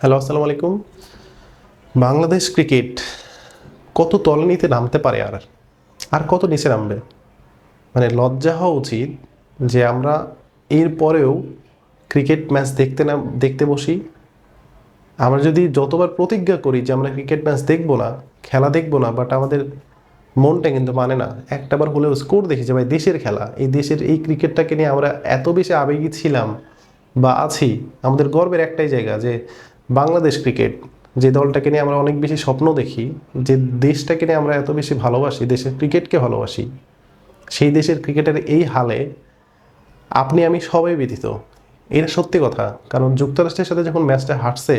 Hello আসসালামু আলাইকুম। Bangladesh cricket কত তলানিতে নামতে পারে আর? আর কত নিচে নামবে? মানে লজ্জা হওয়া উচিত যে আমরা এর পরেও ক্রিকেট ম্যাচ দেখতে না, দেখতে বসি। আমরা যদি যতবার প্রতিজ্ঞা করি যে আমরা ক্রিকেট ম্যাচ দেখব না, খেলা দেখব না বাট আমাদের মনটা কিন্তু মানে না। একটাবার হলেও স্কোর দেখি যে, ভাই, দেশের খেলা। এই দেশের এই ক্রিকেটটাকে নিয়ে আমরা এত বেশি আবেগী ছিলাম বা আছি, আমাদের গর্বের একটাই জায়গা যে বাংলাদেশ ক্রিকেট, যে দলটাকে নিয়ে আমরা অনেক বেশি স্বপ্ন দেখি, যে দেশটাকে নিয়ে আমরা এত বেশি ভালোবাসি, দেশের ক্রিকেটকে ভালোবাসি, সেই দেশের ক্রিকেটের এই হালে আপনি, আমি সবাই ব্যথিত এটা সত্যি কথা, কারণ যুক্তরাষ্ট্রের সাথে যখন ম্যাচটা হারছে,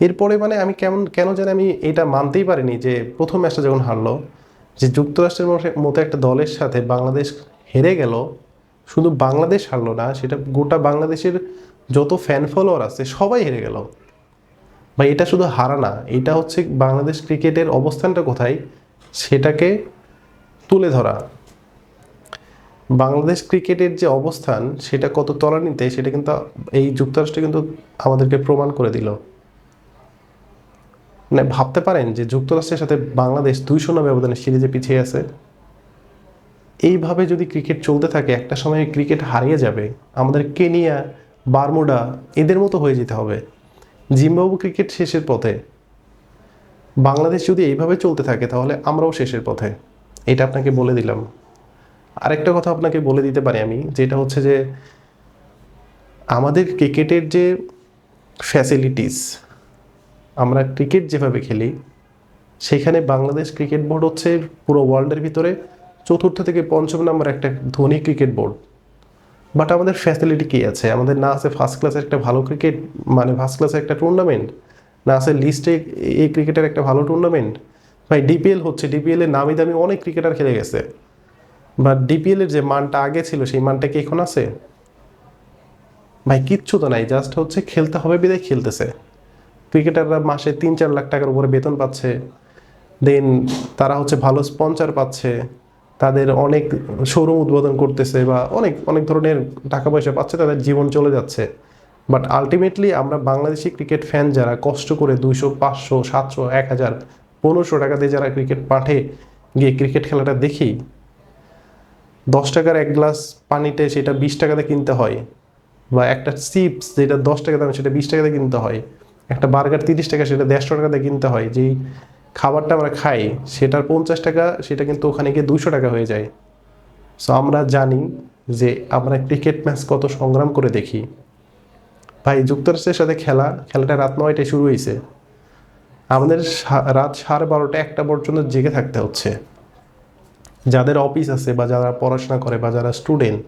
এরপরে মানে আমি কেমন, কেন জানি আমি এটা মানতেই পারিনি যে প্রথম ম্যাচটা যখন হারলো, যে যুক্তরাষ্ট্রের মতো একটা দলের সাথে বাংলাদেশ হেরে গেল, শুধু বাংলাদেশ হারলো না, সেটা গোটা বাংলাদেশের যত ফ্যান ফলোয়ার আছে, সবাই হেরে গেল। বা এটা শুধু হারা না, এটা হচ্ছে বাংলাদেশ ক্রিকেটের অবস্থানটা কোথায়? সেটাকে তুলে ধরা। বাংলাদেশ ক্রিকেটের যে অবস্থান, সেটা কত তলানিতে, সেটা কিন্তু এই যুক্তরাষ্ট্র কিন্তু আমাদেরকে প্রমাণ করে দিল। মানে ভাবতে পারেন যে যুক্তরাষ্ট্রের সাথে বাংলাদেশ দুই শূন্য ব্যবধানে সিরিজে পিছিয়ে আছে। এইভাবে যদি ক্রিকেট চলতে থাকে, একটা সময় ক্রিকেট হারিয়ে যাবে, আমাদের কেনিয়া, বারমুডা, এদের মতো হয়ে যেতে হবে। জিম্বাবু ক্রিকেট শেষের পথে। বাংলাদেশ যদি এইভাবে চলতে থাকে, তাহলে আমরাও শেষের পথে। এটা আপনাকে বলে দিলাম। আরেকটা কথা আপনাকে বলে দিতে পারি আমি, যেটা হচ্ছে যে, আমাদের ক্রিকেটের যে ফ্যাসিলিটিস আমরা ক্রিকেট যেভাবে খেলি, সেখানে বাংলাদেশ ক্রিকেট বোর্ড হচ্ছে পুরো ওয়ার্ল্ডের ভিতরে চতুর্থ থেকে পঞ্চম নাম্বার একটা ধনী ক্রিকেট বোর্ড। বাট আমাদের ফ্যাসিলিটি কী আছে? আমাদের না আছে ফার্স্ট ক্লাসের একটা ভালো ক্রিকেট মানে ফার্স্ট ক্লাসের একটা টুর্নামেন্ট না আছে লিস্টে এই ক্রিকেটের একটা ভালো টুর্নামেন্ট ভাই ডিপিএল হচ্ছে ডিপিএল এর নামি দামি অনেক ক্রিকেটার খেলে গেছে। বাট ডিপিএল এর যে মানটা আগে ছিল, সেই মানটা কি এখন আছে? ভাই, কিচ্ছু তো নাই জাস্ট হচ্ছে খেলতে হবে, বিদায় খেলতেছে। ক্রিকেটাররা মাসে তিন চার লাখ টাকার উপরে বেতন পাচ্ছে। দেন তারা হচ্ছে ভালো স্পন্সর পাচ্ছে। তাদের অনেক শোরুম উদ্বোধন করতেছে বা অনেক অনেক ধরনের টাকা পয়সা পাচ্ছে, তাদের জীবন চলে যাচ্ছে। বাট আলটিমেটলি আমরা বাংলাদেশি ক্রিকেট ফ্যান যারা কষ্ট করে দুইশো, পাঁচশো, সাতশো, এক হাজার, পনেরোশো টাকা দিয়ে যারা ক্রিকেট পাঠে গিয়ে ক্রিকেট খেলাটা দেখি, দশ টাকার এক গ্লাস পানিতে সেটা বিশ টাকাতে কিনতে হয় বা একটা চিপস যেটা দশ টাকা দাম সেটা বিশ টাকাতে কিনতে হয়, একটা বার্গার তিরিশ টাকা সেটা দেড়শো টাকাতে কিনতে হয়, যেই খাবারটা আমরা খাই, সেটার পঞ্চাশ টাকা, সেটা কিন্তু ওখানে গিয়ে দুশো টাকা হয়ে যায়। সো আমরা জানি যে আমরা ক্রিকেট ম্যাচ কত সংগ্রাম করে দেখি। ভাই, যুক্তরাষ্ট্রের সাথে খেলা, খেলাটা রাত নয়টায় শুরু হয়েছে। আমাদের রাত সাড়ে বারোটা একটা পর্যন্ত জেগে থাকতে হচ্ছে। যাদের অফিস আছে বা যারা পড়াশোনা করে বা যারা স্টুডেন্ট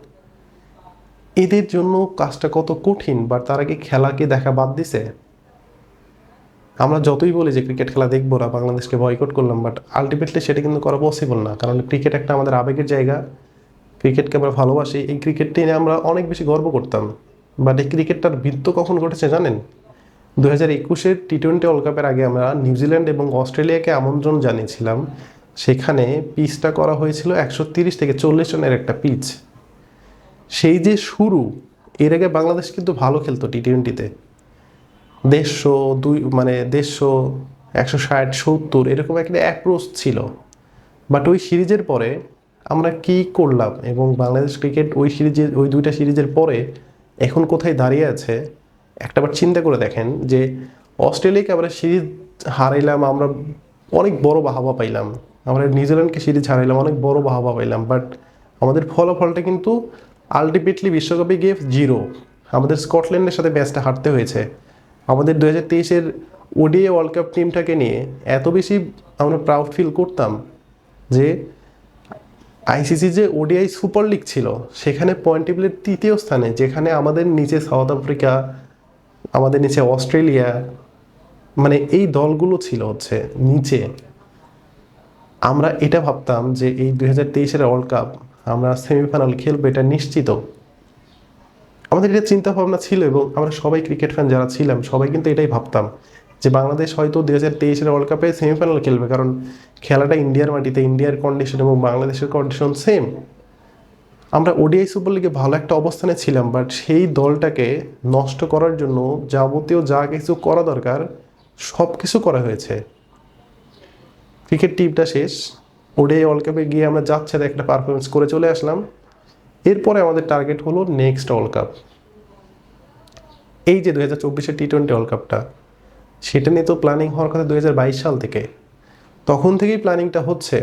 এদের জন্য কাজটা কত কঠিন, বা তারা কি খেলাকে দেখা বাদ দিছে? আমরা যতই বলি যে ক্রিকেট খেলা দেখব না, বাংলাদেশকে বয়কট করলাম বাট আলটিমেটলি সেটা কিন্তু করা পসিবল না। কারণ ক্রিকেট একটা আমাদের আবেগের জায়গা। ক্রিকেটকে আমরা ভালোবাসি। এই ক্রিকেটটি নিয়ে আমরা অনেক বেশি গর্ব করতাম। বাট এই ক্রিকেটটার বৃত্ত কখন ঘটেছে জানেন? দু হাজার একুশের টি টোয়েন্টি ওয়ার্ল্ড কাপের আগে আমরা নিউজিল্যান্ড এবং অস্ট্রেলিয়াকে আমন্ত্রণ জানিয়েছিলাম। সেখানে পিচটা করা হয়েছিল একশো তিরিশ থেকে চল্লিশ রানের একটা পিচ। সেই যে শুরু, এর আগে বাংলাদেশ কিন্তু ভালো খেলতো টি টোয়েন্টিতে দেড়শো দুই মানে দেড়শো, একশো ষাট, সত্তর, এরকম একটা অ্যাপ্রোচ ছিল। বাট ওই সিরিজের পরে আমরা কি করলাম এবং বাংলাদেশ ক্রিকেট ওই সিরিজে, ওই দুইটা সিরিজের পরে এখন কোথায় দাঁড়িয়ে আছে একটাবার চিন্তা করে দেখেন যে অস্ট্রেলিয়াকে আমরা সিরিজ হারাইলাম, আমরা অনেক বড় বাহাবা পাইলাম। আমরা নিউজিল্যান্ডকে সিরিজ হারাইলাম, অনেক বড় বাহাবা পাইলাম। বাট আমাদের ফলাফলটা কিন্তু আলটিমেটলি বিশ্বকাপে গিয়ে জিরো আমাদের স্কটল্যান্ডের সাথে ম্যাচটা হারতে হয়েছে। আমাদের দু হাজার তেইশের ওডিএ ওয়ার্ল্ড কাপ টিমটাকে নিয়ে এত বেশি আমরা প্রাউড ফিল করতাম যে আইসিসি যে ওডিআই সুপার লিগ ছিল, সেখানে পয়েন্ট টেবিলের তৃতীয় স্থানে, যেখানে আমাদের নিচে সাউথ আফ্রিকা আমাদের নিচে অস্ট্রেলিয়া মানে এই দলগুলো ছিল হচ্ছে নিচে। আমরা এটা ভাবতাম যে এই দুই হাজার তেইশের ওয়ার্ল্ড কাপ আমরা সেমিফাইনাল খেলব এটা নিশ্চিত। আমাদের এটা চিন্তা ভাবনা ছিল এবং আমরা সবাই ক্রিকেট ফ্যান যারা ছিলাম, সবাই কিন্তু এটাই ভাবতাম যে বাংলাদেশ হয়তো দু হাজার তেইশের ওয়ার্ল্ড কাপে সেমিফাইনাল খেলবে, কারণ খেলাটা ইন্ডিয়ার মাটিতে ইন্ডিয়ার কন্ডিশন এবং বাংলাদেশের কন্ডিশন সেম আমরা ওডিআই সুপার লিগে ভালো একটা অবস্থানে ছিলাম বাট সেই দলটাকে নষ্ট করার জন্য যাবতীয় যা কিছু করা দরকার সব কিছু করা হয়েছে। ক্রিকেট টিমটা শেষ। ওডিআই ওয়ার্ল্ড কাপে গিয়ে আমরা যাচ্ছে একটা পারফরমেন্স করে চলে আসলাম। এরপরে আমাদের টার্গেট হলো নেক্সট ওয়ার্ল্ড কাপ এই যে দু হাজার চব্বিশের টি টোয়েন্টি ওয়ার্ল্ড কাপটা সেটা নিয়ে তো প্ল্যানিং হওয়ার কথা দু হাজার বাইশ সাল থেকে। তখন থেকেই প্ল্যানিংটা হচ্ছে।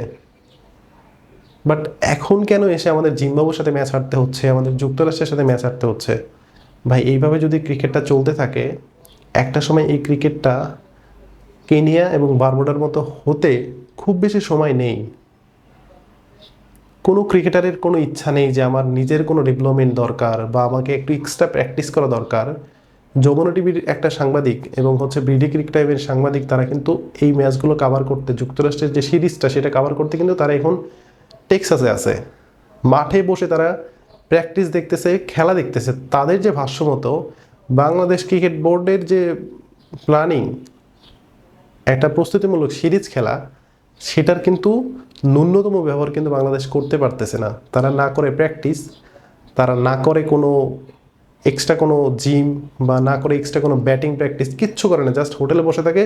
বাট এখন কেন এসে আমাদের জিম্বাবুর সাথে ম্যাচ হারতে হচ্ছে, আমাদের যুক্তরাষ্ট্রের সাথে ম্যাচ হারতে হচ্ছে? ভাই, এইভাবে যদি ক্রিকেটটা চলতে থাকে, একটা সময় এই ক্রিকেটটা কেনিয়া এবং বারবোডার মতো হতে খুব বেশি সময় নেই। কোনো ক্রিকেটারের কোনো ইচ্ছা নেই যে আমার নিজের কোনো ডেভেলপমেন্ট দরকার বা আমাকে একটু এক্সট্রা প্র্যাকটিস করা দরকার। যমুনা টিভির একটা সাংবাদিক এবং হচ্ছে বিডি ক্রিক টাইপের সাংবাদিক, তারা কিন্তু এই ম্যাচগুলো কাভার করতে, যুক্তরাষ্ট্রের যে সিরিজটা সেটা কাভার করতে কিন্তু তারা এখন টেক্সাসে আছে। মাঠে বসে তারা প্র্যাকটিস দেখতেছে, খেলা দেখতেছে। তাদের যে ভাষ্যমতো বাংলাদেশ ক্রিকেট বোর্ডের যে প্ল্যানিং একটা প্রস্তুতিমূলক সিরিজ খেলা, সেটার কিন্তু ন্যূনতম ব্যবহার কিন্তু বাংলাদেশ করতে পারতেছে না। তারা না করে প্র্যাকটিস তারা না করে কোনো এক্সট্রা কোনো জিম বা না করে এক্সট্রা কোনো ব্যাটিং প্র্যাকটিস কিচ্ছু করে না জাস্ট হোটেলে বসে থাকে,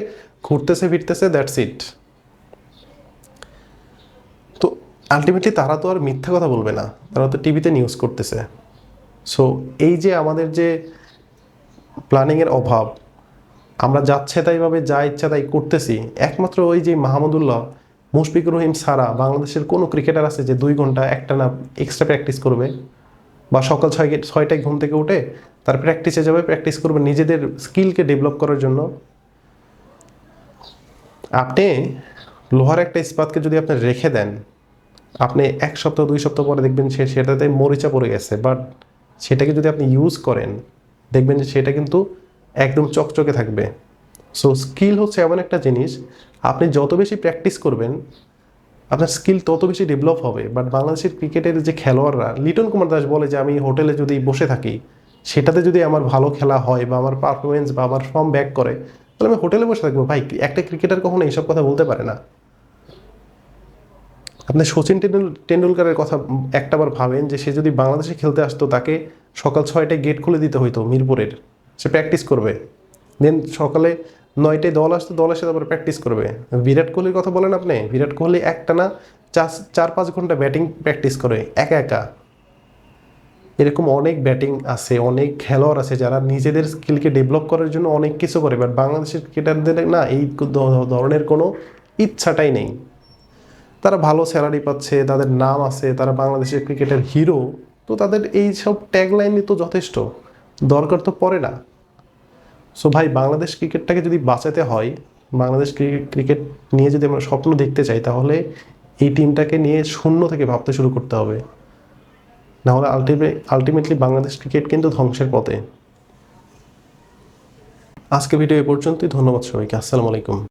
ঘুরতেছে, ফিরতেছে দ্যাটস ইট তো আলটিমেটলি তারা তো আর মিথ্যা কথা বলবে না, তারা তো টিভিতে নিউজ করতেছে। সো এই যে আমাদের যে প্ল্যানিংয়ের অভাব, আমরা যাচ্ছে তাইভাবে, যা ইচ্ছা তাই করতেছি, একমাত্র ওই যে মাহমুদুল্লাহ মুশফিকুর রহিম সারা বাংলাদেশের কোনো ক্রিকেটার আছে যে দুই ঘণ্টা একটা না এক্সট্রা প্র্যাকটিস করবে? বা সকাল ছয় ছয়টায় ঘুম থেকে উঠে তার প্র্যাকটিসে যাবে প্র্যাকটিস করবে নিজেদের স্কিলকে ডেভেলপ করার জন্য। আপনি লোহার একটা ইস্পাতকে যদি আপনি রেখে দেন, আপনি এক সপ্তাহ, দুই সপ্তাহ পরে দেখবেন সে, সেটাতে মরিচা পড়ে গেছে। বাট সেটাকে যদি আপনি ইউজ করেন, দেখবেন যে সেটা কিন্তু একদম চকচকে থাকবে। সো স্কিল হচ্ছে এমন একটা জিনিস আপনি যত বেশি প্র্যাকটিস করবেন, আপনার স্কিল তত বেশি ডেভেলপ হবে। বাট বাংলাদেশের ক্রিকেটের যে খেলোয়াড়রা, লিটন কুমার দাস বলে যে, আমি হোটেলে যদি বসে থাকি, সেটাতে যদি আমার ভালো খেলা হয় বা আমার পারফরমেন্স বা আমার ফর্ম ব্যাক করে, তাহলে আমি হোটেলে বসে থাকব। ভাই, একটা ক্রিকেটার কখনো এইসব কথা বলতে পারে না। আপনি সচিন টেন্ডুল, টেন্ডুলকারের কথা একটাবার ভাবেন যে, সে যদি বাংলাদেশে খেলতে আসতো, তাকে সকাল ছয়টায় গেট খুলে দিতে হইতো মিরপুরের। সে প্র্যাকটিস করবে। দেন সকালে নয়টায় দল আসতে দল এসে তারপরে প্র্যাকটিস করবে। বিরাট কোহলির কথা বলেন আপনি? বিরাট কোহলি একটা না চার চার, পাঁচ ঘণ্টা ব্যাটিং প্র্যাকটিস করে, একা একা। এরকম অনেক ব্যাটিং আছে, অনেক খেলোয়াড় আছে যারা নিজেদের স্কিলকে ডেভেলপ করার জন্য অনেক কিছু করে বাট বাংলাদেশের ক্রিকেটারদের না এই ধরনের কোনো ইচ্ছাটাই নেই। তারা ভালো স্যালারি পাচ্ছে, তাদের নাম আছে, তারা বাংলাদেশের ক্রিকেটের হিরো তো তাদের এই সব ট্যাগলাইনই তো যথেষ্ট। দরকার তো পড়ে না। সো ভাই, বাংলাদেশ ক্রিকেটটাকে যদি বাঁচাতে হয়, বাংলাদেশ ক্রিকেট নিয়ে যদি আমরা স্বপ্ন দেখতে চাই, তাহলে এই টিমটাকে নিয়ে শূন্য থেকে ভাবতে শুরু করতে হবে। নাহলে আলটিমে আলটিমেটলি বাংলাদেশ ক্রিকেট কিন্তু ধ্বংসের পথে। আজকে ভিডিও এ পর্যন্তই। ধন্যবাদ সবাইকে। আসসালামু আলাইকুম।